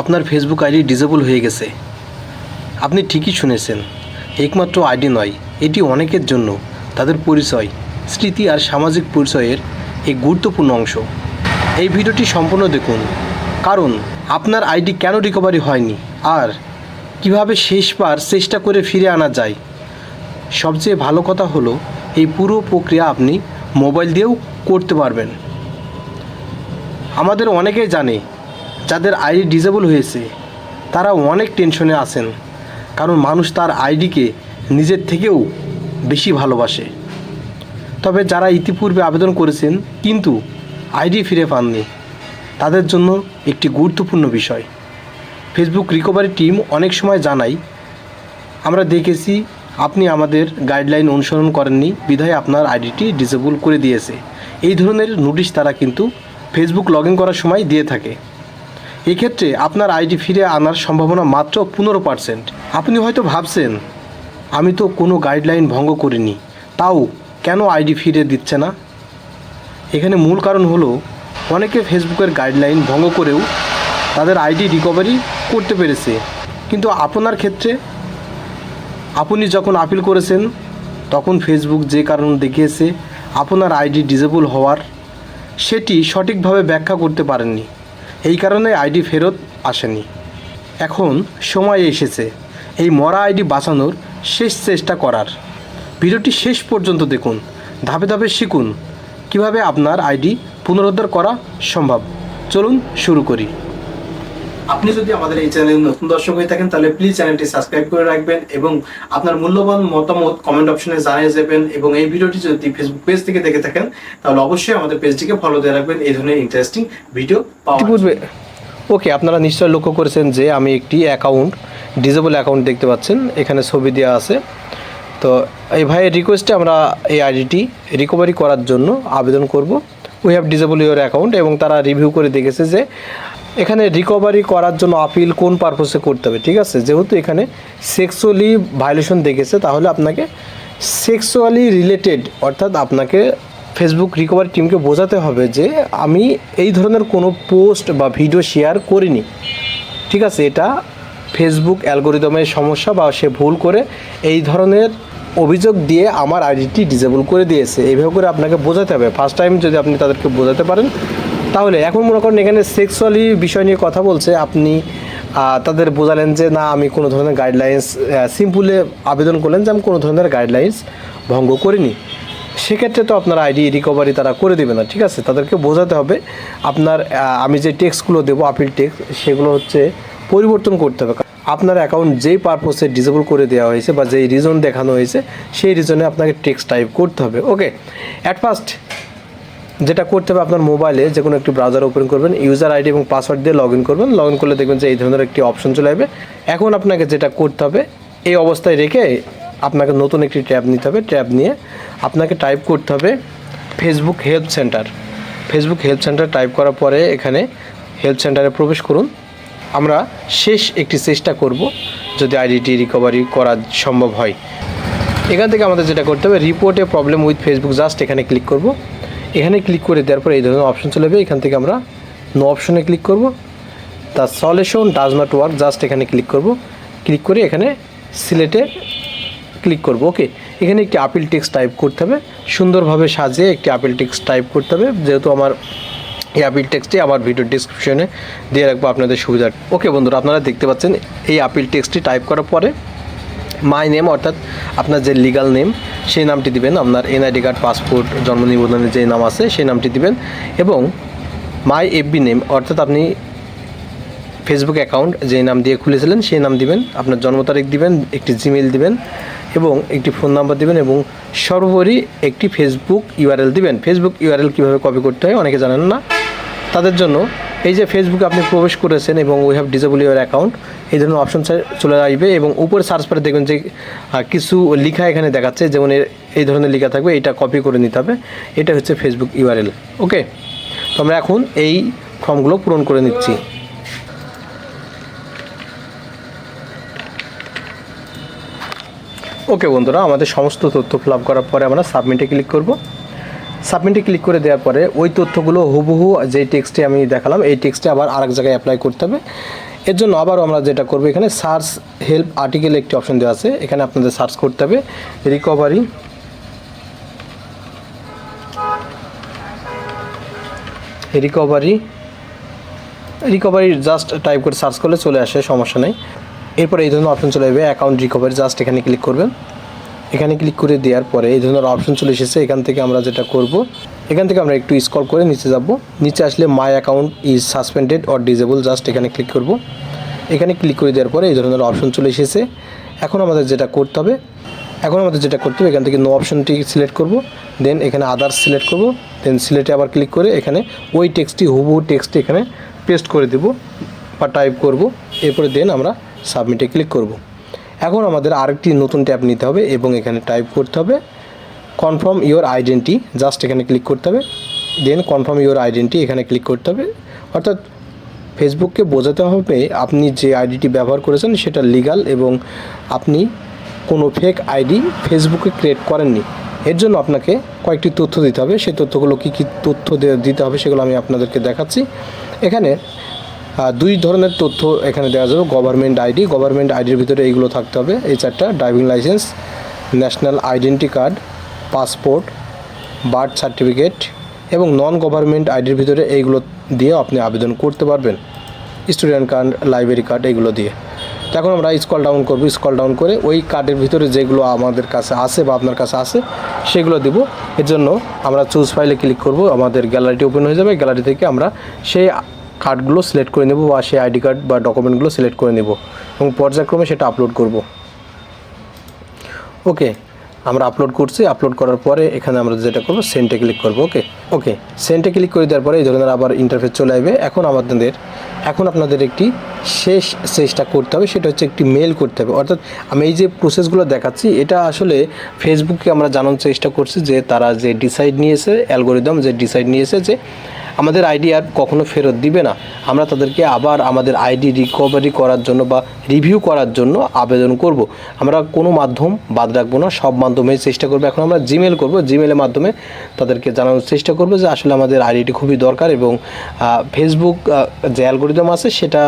আপনার Facebook ID disable হয়ে গেছে। আপনি ঠিকই শুনেছেন, একমাত্র আইডি নয়, এটি অনেকের জন্য, তাদের পরিচয়, স্মৃতি আর সামাজিক পরিচয়ের এক গুরুত্বপূর্ণ অংশ। এই ভিডিওটি সম্পূর্ণ দেখুন, কারণ আপনার আইডি কেন রিকভারি হয়নি আর কীভাবে শেষবার চেষ্টা করে ফিরে আনা যায়। সবচেয়ে ভালো কথা হলো, এই পুরো প্রক্রিয়া আপনি মোবাইল দিয়েও করতে পারবেন। আমাদের অনেকেই জানে যাদের আইডি ডিজেবল হয়েছে, তারা অনেক টেনশনে আছেন, কারণ মানুষ তার আইডিকে নিজের থেকেও বেশি ভালোবাসে। তবে যারা ইতিপূর্বে আবেদন করেছেন, কিন্তু আইডি ফিরে পাননি, তাদের জন্য একটি গুরুত্বপূর্ণ বিষয়। ফেসবুক রিকভারি টিম অনেক সময় জানায়, আমরা দেখেছি আপনি আমাদের গাইডলাইন অনুসরণ করেননি, বিধায় আপনার আইডিটি ডিসেবল করে দিয়েছে। এই ধরনের নোটিশ তারা কিন্তু ফেসবুক লগ করার সময় দিয়ে থাকে। এক্ষেত্রে আপনার আইডি ফিরে আনার সম্ভাবনা মাত্র পনেরো পার্সেন্ট। আপনি হয়তো ভাবছেন, আমি তো কোনো গাইডলাইন ভঙ্গ করিনি, তাও কেন আইডি ফিরে দিচ্ছে না? এখানে মূল কারণ হলো, অনেকে ফেসবুকের গাইডলাইন ভঙ্গ করেও তাদের আইডি রিকভারি করতে পেরেছে। কিন্তু আপনার ক্ষেত্রে, আপনি যখন আপিল করেছেন, তখন ফেসবুক যে কারণ দেখিয়েছে, আপনার আইডি ডিজেবল হওয়ার, সেটি সঠিকভাবে ব্যাখ্যা করতে পারেননি। এই কারণে আইডি ফেরত আসেনি। এখন সময় এসেছে এই মরা আইডি বাঁচানোর শেষ চেষ্টা করার। ভিডিওটি শেষ পর্যন্ত দেখুন, ধাপে ধাপে শিখুন কীভাবে আপনার আইডি পুনরুদ্ধার করা সম্ভব। চলুন শুরু করি। আপনি যদি আমাদের এই চ্যানেলে নতুন দর্শক হয়ে থাকেন, তাহলে প্লিজ চ্যানেলটি সাবস্ক্রাইব করে রাখবেন এবং আপনার মূল্যবান মতামত কমেন্ট অপশনে জানিয়ে যাবেন এবং এই ভিডিওটি যদি ফেসবুক পেজ থেকে দেখে থাকেন, তাহলে অবশ্যই আমাদের পেজটিকে ফলো দিয়ে রাখবেন। এই ধরনের ইন্টারেস্টিং ভিডিও পাওয়া ওকে আপনারা নিশ্চয় লক্ষ্য করেছেন যে আমি একটি অ্যাকাউন্ট ডিজেবল অ্যাকাউন্ট দেখতে পাচ্ছেন। এখানে ছবি দেওয়া আছে। তো এই ভাইয়ের রিকোয়েস্টে আমরা এই আইডিটি রিকভারি করার জন্য আবেদন করব। We have disable your account এবং তারা রিভিউ করে দেখেছে যে এখানে রিকভারি করার জন্য আপিল কোন পারপোসে করতে হবে, ঠিক আছে? যেহেতু এখানে সেক্সুয়ালি ভায়োলেশন দেখেছে, তাহলে আপনাকে সেক্সুয়ালি রিলেটেড অর্থাৎ আপনাকে ফেসবুক রিকভারি টিমকে বোঝাতে হবে যে আমি এই ধরনের কোনো পোস্ট বা ভিডিও শেয়ার করিনি। ঠিক আছে? এটা ফেসবুক অ্যালগোরিদমের সমস্যা বা সে ভুল করে এই ধরনের অভিযোগ দিয়ে আমার আইডিটি ডিসেবল করে দিয়েছে। এইভাবে করে আপনাকে বোঝাতে হবে। ফার্স্ট টাইম যদি আপনি তাদেরকে বোঝাতে পারেন তাহলে এখন মনে করেন এখানে সেক্সুয়ালি বিষয় নিয়ে কথা বলছে, আপনি তাদের বোঝালেন যে না, আমি কোনো ধরনের গাইডলাইন্স সিম্পলে আবেদন করলেন যে আমি কোনো ধরনের গাইডলাইন্স ভঙ্গ করিনি। সেক্ষেত্রে তো আপনার আইডি রিকভারি তারা করে দেবে না, ঠিক আছে? তাদেরকে বোঝাতে হবে। আপনার আমি যে টেক্সটগুলো দেবো আপিল টেক্স সেগুলো হচ্ছে পরিবর্তন করতে হবে। আপনার অ্যাকাউন্ট যেই পারপোসে ডিসেবল করে দেওয়া হয়েছে বা যেই রিজন দেখানো হয়েছে, সেই রিজনে আপনাকে টেক্সট টাইপ করতে হবে ওকে অ্যাট ফার্স্ট যেটা করতে হবে আপনার মোবাইলে যে কোনো একটি ব্রাউজার ওপেন করবেন ইউজার আইডি এবং পাসওয়ার্ড দিয়ে লগ ইন করবেন। লগ ইন করলে দেখবেন যে এই ধরনের একটি অপশন চলে আসবে। এখন আপনাকে যেটা করতে হবে, এই অবস্থায় রেখে আপনাকে নতুন একটি ট্যাব নিতে হবে। ট্যাব নিয়ে আপনাকে টাইপ করতে হবে Facebook help centre Facebook help centre type করার পরে এখানে হেল্প সেন্টারে প্রবেশ করুন। আমরা শেষ একটি চেষ্টা করব, যদি আইডিটি রিকভারি করা সম্ভব হয়। এখান থেকে আমাদের যেটা করতে হবে রিপোর্টে প্রবলেম উইথ ফেসবুক জাস্ট এখানে ক্লিক করব। এখানে ক্লিক করে দেওয়ার পরে এই ধরনের অপশন চলে যাবে এখান থেকে আমরা নো অপশনে ক্লিক করব। তার solution does not work just এখানে ক্লিক করব। ক্লিক করে এখানে সিলেটে ক্লিক করব ওকে এখানে একটি আপিল টেক্সট টাইপ করতে হবে। সুন্দরভাবে সাজিয়ে একটি আপিল টেক্সট টাইপ করতে হবে। যেহেতু আমার এই আপিল টেক্সটি আমার ভিডিও ডিসক্রিপশনে দিয়ে রাখব আপনাদের সুবিধা ওকে বন্ধুরা, আপনারা দেখতে পাচ্ছেন এই আপিল টেক্সটি টাইপ করার পরে মাই নেম অর্থাৎ আপনার যে লিগাল নেম সেই নামটি দিবেন। আপনার এনআইডি কার্ড পাসপোর্ট জন্ম নিবন্ধনের যে নাম আছে, সেই নামটি দিবেন। এবং মাই এফবি নেম অর্থাৎ আপনি ফেসবুক অ্যাকাউন্ট যে নাম দিয়ে খুলেছিলেন, সেই নাম দিবেন। আপনার জন্ম তারিখ দিবেন, একটি জিমেল দিবেন, এবং একটি ফোন নাম্বার দিবেন, এবং সর্বোপরি একটি ফেসবুক ইউআরএল দিবেন। ফেসবুক ইউআরএল কীভাবে কপি করতে হয়, অনেকে জানেন না। তাদের জন্য এই যে ফেসবুকে আপনি প্রবেশ করেছেন এবং we have disable your account এই ধরনের অপশন চলে আসবে এবং উপরে সার্চ করে দেখবেন যে কিছু লেখা এখানে দেখাচ্ছে, যেমন এই ধরনের লেখা থাকবে, এটা কপি করে নিতে হবে। এটা হচ্ছে ফেসবুক ইউআরএল ওকে তো আমরা এখন এই ফর্মগুলো পূরণ করে নিচ্ছি। ওকে বন্ধুরা, আমাদের সমস্ত তথ্য ফিল করার পরে আমরা সাবমিটে ক্লিক করব। সাবমিটে ক্লিক করে দেওয়ার পরে ওই তথ্যগুলো হুবহু যে টেক্সটে আমি দেখালাম, এই টেক্সটে আবার আরেক জায়গায় অ্যাপ্লাই করতে হবে। এর জন্য আবারও আমরা যেটা করব, এখানে সার্চ হেল্প আর্টিকেল একটি অপশন দেওয়া আছে। এখানে আপনাদের সার্চ করতে হবে recovery recovery recovery just type করে সার্চ করলে চলে আসে, সমস্যা নেই। এরপরে এই ধরনের অপশন চলে যাবে অ্যাকাউন্ট রিকভারি জাস্ট এখানে ক্লিক করবেন। এখানে ক্লিক করে দেওয়ার পরে এই ধরনের অপশন চলে এসেছে, এখান থেকে আমরা যেটা করব, এখান থেকে আমরা একটু স্কল করে নিচে যাব। নিচে আসলে my account is suspended or disable just এখানে ক্লিক করব। এখানে ক্লিক করে দেওয়ার পরে এই ধরনের অপশন চলে এসেছে। এখন আমাদের যেটা করতে হবে, এখন আমাদের যেটা করতে হবে, এখান থেকে নো অপশনটি সিলেক্ট করব। দেন এখানে আদার্স সিলেক্ট করব। দেন সিলেক্টে আবার ক্লিক করে এখানে ওই টেক্সটটি হুবহু টেক্সটটি এখানে পেস্ট করে দেব বা টাইপ করব। এরপরে দেন আমরা সাবমিটে ক্লিক করব। এখন আমাদের আরেকটি নতুন ট্যাব নিতে হবে এবং এখানে টাইপ করতে হবে কনফার্ম ইওর আইডেন্টি জাস্ট এখানে ক্লিক করতে হবে দেন কনফার্ম ইওর আইডেন্টি এখানে ক্লিক করতে হবে। অর্থাৎ ফেসবুককে বোঝাতে হবে আপনি যে আইডিটি ব্যবহার করেছেন সেটা লিগাল এবং আপনি কোনো ফেক আইডি ফেসবুকে ক্রিয়েট করেননি। এর জন্য আপনাকে কয়েকটি তথ্য দিতে হবে। সেই তথ্যগুলো কী কী তথ্য দিতে হবে সেগুলো আমি আপনাদেরকে দেখাচ্ছি। এখানে দুই ধরনের তথ্য এখানে দেওয়া যাবে গভর্নমেন্ট আইডি গভর্নমেন্ট আইডির ভিতরে এইগুলো থাকতে হবে, এই চারটা driving licence national identity card passport birth certificate এবং নন গভর্নমেন্ট আইডির ভিতরে এইগুলো দিয়ে আপনি আবেদন করতে পারবেন স্টুডেন্ট কার্ড লাইব্রেরি কার্ড এইগুলো দিয়ে। এখন আমরা স্কল ডাউন করব স্কল ডাউন করে ওই কার্ডের ভিতরে যেগুলো আমাদের কাছে আছে বা আপনার কাছে আছে, সেগুলো দেব। এর জন্য আমরা চুজ ফাইলে ক্লিক করব, আমাদের গ্যালারিটি ওপেন হয়ে যাবে গ্যালারি থেকে আমরা সেই কার্ডগুলো সিলেক্ট করে নেব বা সেই আইডি কার্ড বা ডকুমেন্টগুলো সিলেক্ট করে নেব এবং পর্যায়ক্রমে সেটা আপলোড করব। ওকে আমরা আপলোড করছি আপলোড করার পরে এখানে আমরা যেটা করব সেন্টে ক্লিক করব ওকে ওকে সেন্টে ক্লিক করে দেওয়ার পরে এই ধরনের আবার ইন্টারফেস চলে আসবে। এখন আমাদের, এখন আপনাদের একটি শেষ চেষ্টা করতে হবে, সেটা হচ্ছে একটি মেল করতে হবে। অর্থাৎ আমি এই যে প্রসেসগুলো দেখাচ্ছি, এটা আসলে ফেসবুকে আমরা জানানোর চেষ্টা করছি যে তারা যে ডিসাইড নিয়েছে অ্যালগোরিদম যে ডিসাইড নিয়েছে যে আমাদের আইডি আর কখনো ফেরত দিবে না। আমরা তাদেরকে আবার আমাদের আইডি রিকভারি করার জন্য বা রিভিউ করার জন্য আবেদন করব। আমরা কোনো মাধ্যম বাদ রাখব না, সব মাধ্যমে চেষ্টা করব। এখন আমরা জিমেল করব। জিমেলের মাধ্যমে তাদেরকে জানানোর চেষ্টা করব যে আসলে আমাদের আইডিটি খুবই দরকার এবং ফেসবুক যে অ্যালগোরিদম আছে সেটা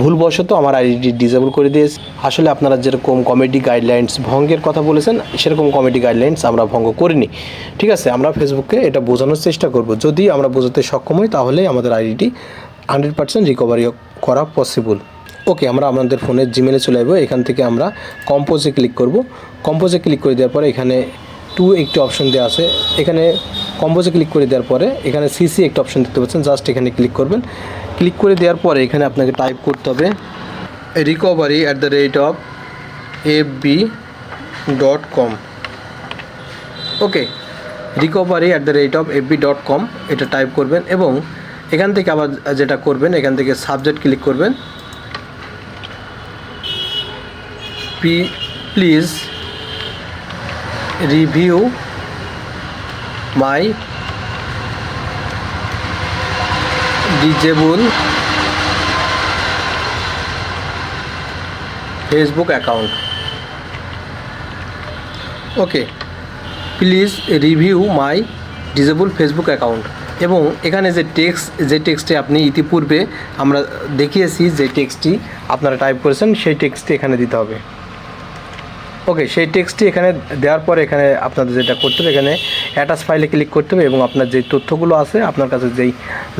ভুলবশত আমার আইডি ডিসেবল করে দিয়েছে। আসলে আপনারা যেরকম কমেডি গাইডলাইন্স ভঙ্গের কথা বলেছেন, সেরকম কমেডি গাইডলাইন্স আমরা ভঙ্গ করিনি। ঠিক আছে, আমরা ফেসবুককে এটা বোঝানোর চেষ্টা করব। যদি আমরা বোঝাতে সক্ষম হই, তাহলে আমাদের আইডিটি হান্ড্রেড পার্সেন্ট রিকভারি করা পসিবল ওকে আমরা আমাদের ফোনের জিমেলে চলে যাব এখান থেকে আমরা কম্পোজে ক্লিক করব। কম্পোজে ক্লিক করে দেওয়ার পরে এখানে টু একটি অপশন দেওয়া আছে। এখানে কম্পোজে ক্লিক করে দেওয়ার পরে এখানে সিসি একটা অপশন দেখতে পাচ্ছেন জাস্ট এখানে ক্লিক করবেন। ক্লিক করে দেওয়ার পরে এখানে আপনাকে টাইপ করতে হবে recovery at the rate of F B dot com okay recovery at the rate of F B dot com এটা টাইপ করবেন এবং এখান থেকে আবার যেটা করবেন, এখান থেকে সাবজেক্ট ক্লিক করবেন। P please review my disable Facebook account. Okay, please review my disable Facebook account. এবং এখানে যে টেক্সট, যে টেক্সটে আপনি ইতিপূর্বে আমরা দেখিয়েছি যে টেক্সটটি আপনারা টাইপ করেছেন, সেই টেক্সটটি এখানে দিতে হবে। ওকে সেই টেক্সটটি এখানে দেওয়ার পরে এখানে আপনাদের যেটা করতে হবে, এখানে অ্যাটাচ ফাইলে ক্লিক করতে হবে এবং আপনার যে তথ্যগুলো আছে, আপনার কাছে যেই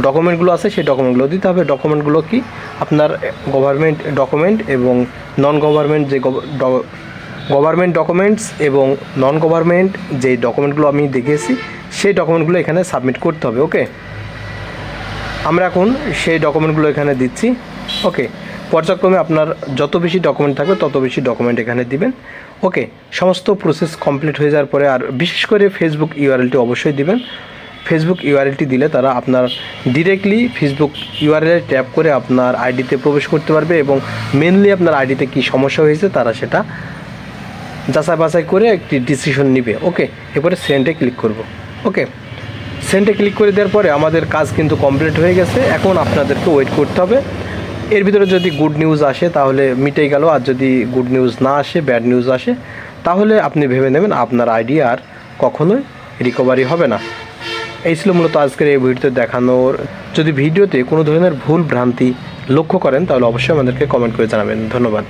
ডকুমেন্টগুলো আছে, সেই ডকুমেন্টগুলো দিতে হবে। ডকুমেন্টগুলো কি? আপনার গভর্নমেন্ট ডকুমেন্ট এবং নন গভর্নমেন্ট যে গভর্নমেন্ট ডকুমেন্টস এবং নন গভর্নমেন্ট যে ডকুমেন্টগুলো আমি দেখিয়েছি, সেই ডকুমেন্টগুলো এখানে সাবমিট করতে হবে ওকে আমরা এখন সেই ডকুমেন্টগুলো এখানে দিচ্ছি ওকে পর্যায়ক্রমে আপনার যত বেশি ডকুমেন্ট থাকবে তত বেশি ডকুমেন্ট এখানে দিবেন। ওকে, সমস্ত প্রসেস কমপ্লিট হয়ে যাওয়ার পরে আর বিশেষ করে ফেসবুক ইউআরএলটি অবশ্যই দিবেন। ফেসবুক ইউআরএলটি দিলে তারা আপনার ডিরেক্টলি ফেসবুক ইউআরএল ট্যাপ করে আপনার আইডিতে প্রবেশ করতে পারবে এবং মেনলি আপনার আইডিতে কী সমস্যা হয়েছে তারা সেটা যাচাই বাছাই করে একটি ডিসিশন নিবে। ওকে, এরপরে সেন্টে ক্লিক করব। ওকে সেন্টে ক্লিক করে দেওয়ার পরে আমাদের কাজ কিন্তু কমপ্লিট হয়ে গেছে। এখন আপনাদেরকে ওয়েট করতে হবে। এর ভিতরে যদি গুড নিউজ আসে, তাহলে মিটে গেল। আর যদি গুড নিউজ না আসে ব্যাড নিউজ আসে, তাহলে আপনি ভেবে নেবেন আপনার আইডি আর কখনোই রিকভারি হবে না। এই ছিল মূলত আজকের এই ভিডিওতে দেখানোর। যদি ভিডিওতে কোনো ধরনের ভুল ভ্রান্তি লক্ষ্য করেন, তাহলে অবশ্যই আমাদেরকে কমেন্ট করে জানাবেন। ধন্যবাদ।